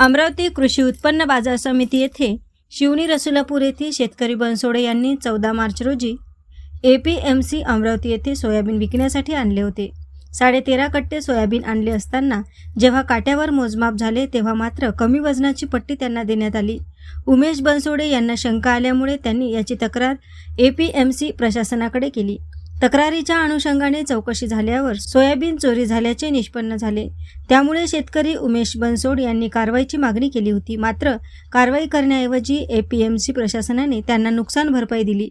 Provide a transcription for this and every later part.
अमरावती कृषी उत्पन्न बाजार समिती येथे शिवणी रसुलापूर येथील शेतकरी बनसोडे यांनी चौदा मार्च रोजी A P M C Amravati येथे सोयाबीन विकण्यासाठी आणले होते. साडेतेरा कट्टे सोयाबीन आणले असताना जेव्हा काट्यावर मोजमाप झाले तेव्हा मात्र कमी वजनाची पट्टी त्यांना देण्यात आली. उमेश बनसोडे यांना शंका आल्यामुळे त्यांनी याची तक्रार ए पी एम सी प्रशासनाकडे केली. तक्रारीच्या अनुषंगाने चौकशी झाल्यावर सोयाबीन चोरी झाल्याचे निष्पन्न झाले. त्यामुळे शेतकरी उमेश बनसोड यांनी कारवाईची मागणी केली होती. मात्र कारवाई करण्याऐवजी ए पी एम सी प्रशासनाने त्यांना नुकसान भरपाई दिली.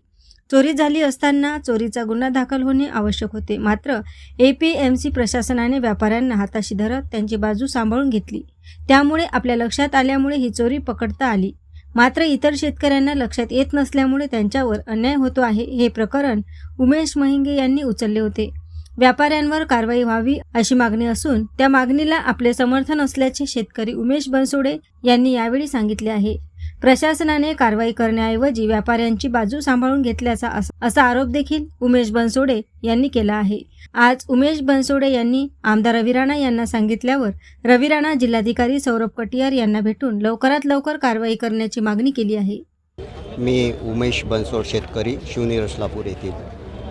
चोरी झाली असताना चोरीचा गुन्हा दाखल होणे आवश्यक होते. मात्र ए पी एम सी प्रशासनाने व्यापाऱ्यांना हाताशी धरत त्यांची बाजू सांभाळून घेतली. त्यामुळे आपल्या लक्षात आल्यामुळे ही चोरी पकडता आली. मात्र इतर शेतकऱ्यांना लक्षात येत नसल्यामुळे त्यांच्यावर अन्याय होतो आहे हे प्रकरण उमेश महिंगे यांनी उचलले होते. व्यापाऱ्यांवर कारवाई व्हावी अशी मागणी असून त्या मागणीला आपले समर्थन असल्याचे शेतकरी उमेश बनसोडे यांनी यावेळी सांगितले आहे. प्रशासनाने कारवाई करण्याऐवजी व्यापाऱ्यांची बाजू सांभाळून घेतल्याचा अस- असा आरोप देखील उमेश बनसोडे यांनी केला आहे. आज उमेश बनसोडे यांनी आमदार रवी राणा यांना सांगितल्यावर रवी राणा जिल्हाधिकारी सौरभ कटियार यांना भेटून लवकरात लवकर कारवाई करण्याची मागणी केली आहे. मी उमेश बनसोड शेतकरी शिवनी रसलापूर येथील.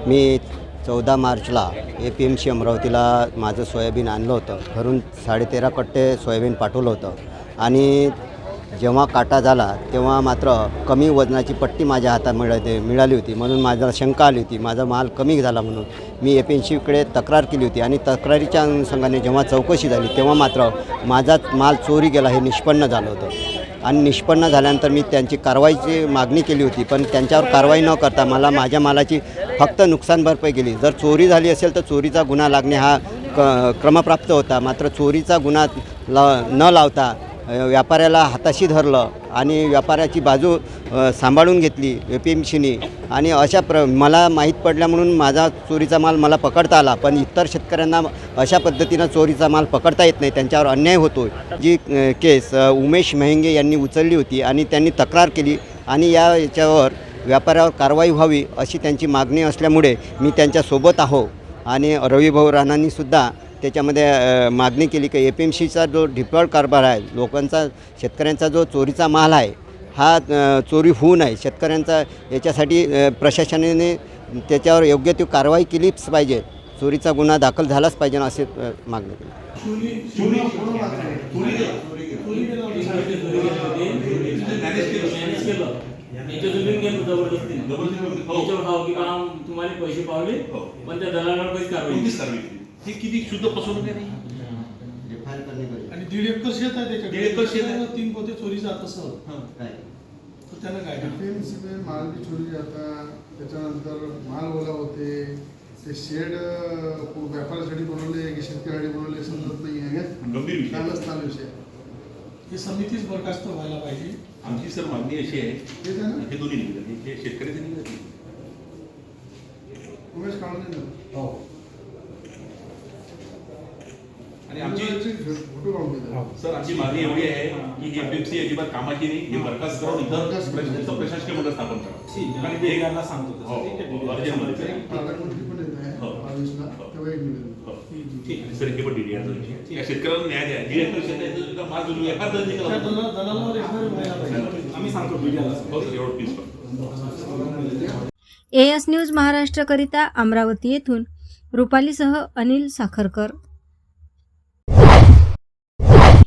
मी चौदा मार्चला ए पी एम सी अमरावतीला माझं सोयाबीन आणलं होतं. घरून साडेतेरा कट्टे सोयाबीन पाठवलं होतं. आणि जेव्हा काटा झाला तेव्हा मात्र कमी वजनाची पट्टी माझ्या हातात मिळते मिळाली होती. म्हणून माझ्याला शंका आली होती. माझा माल कमी झाला म्हणून मी ए पी तक्रार केली होती. आणि तक्रारीच्या अनुषंगाने जेव्हा चौकशी झाली तेव्हा मात्र माझा माल चोरी गेला हे निष्पन्न झालं होतं. आणि निष्पन्न झाल्यानंतर मी त्यांची कारवाईची मागणी केली होती. पण त्यांच्यावर कारवाई न करता मला माझ्या मालाची फक्त नुकसान भरपाई केली जर चोरी झाली असेल तर चोरीचा गुन्हा लागणे हा क क्रमप्राप्त होता. मात्र चोरीचा गुन्हा ला न लावता व्यापाऱ्याला हाताशी धरलं आणि व्यापाऱ्याची बाजू सांभाळून घेतली ए पी एम सीनी आणि अशा प्र मला माहीत पडल्या म्हणून माझा चोरीचा माल मला पकडता आला. पण इतर शेतकऱ्यांना अशा पद्धतीनं चोरीचा माल पकडता येत नाही. त्यांच्यावर अन्याय होतो जी केस उमेश मेहंगे यांनी उचलली होती आणि त्यांनी तक्रार केली आणि या याच्यावर व्यापाऱ्यावर कारवाई व्हावी अशी त्यांची मागणी असल्यामुळे मी त्यांच्यासोबत आहो. आणि रविभाऊ राणांनीसुद्धा त्याच्यामध्ये मागणी केली की ए पी एम सीचा जो डिप्लॉड कारभार आहे लोकांचा शेतकऱ्यांचा जो चोरीचा माल आहे हा चोरी होऊ नये. शेतकऱ्यांचा याच्यासाठी प्रशासनाने त्याच्यावर योग्य ती कारवाई केलीच पाहिजे. चोरीचा गुन्हा दाखल झालाच पाहिजे असे मागणी केली. तुम्हाला पैसे पावले हो. पण त्या दलालावर काहीच कारवाई ही किती शुद्ध फसवणूक आहे नाही आणि दीड एकर शेत आहे त्याच्याकडे. दीड एकर शेत आहे. तीन पोते चोरी जात असं. हां. तर त्यानं काय करावं? माल भी चोरी जाता. त्याच्यानंतर माल ओला होते. ते शेड अं, व्यापारासाठी बनवले. की शेतकऱ्यासाठी बनवले. समजत नाही आहे. गंभीर विषय. चालू विषय ही समितीच बरखास्त व्हायला पाहिजे. आमची सर मागणी अशी आहे. तेच आहे ना? हे दोन्ही निघतात. हे शेतकऱ्याचे निघतात. उमेश काढून आणि आमची देतात सर आमची मागणी एवढी आहे की ही एपीएमसी अजिबात कामाची नाही हे बरखास्त करून करून. प्रशासकीय प्रशासकीय मंडळ स्थापन करा. आणि ते यांना सांगतो तसं. हो, हो. अर्जंटमध्ये. हो. हो. सर हे पण शेतकऱ्याला न्याय द्या. माल एखाद आम्ही सांगतो मीडियाला हो सर एवढं प्लीज पण ए एस न्यूज महाराष्ट्रकरिता अमरावती येथून रुपालीसह अनिल साखरकर.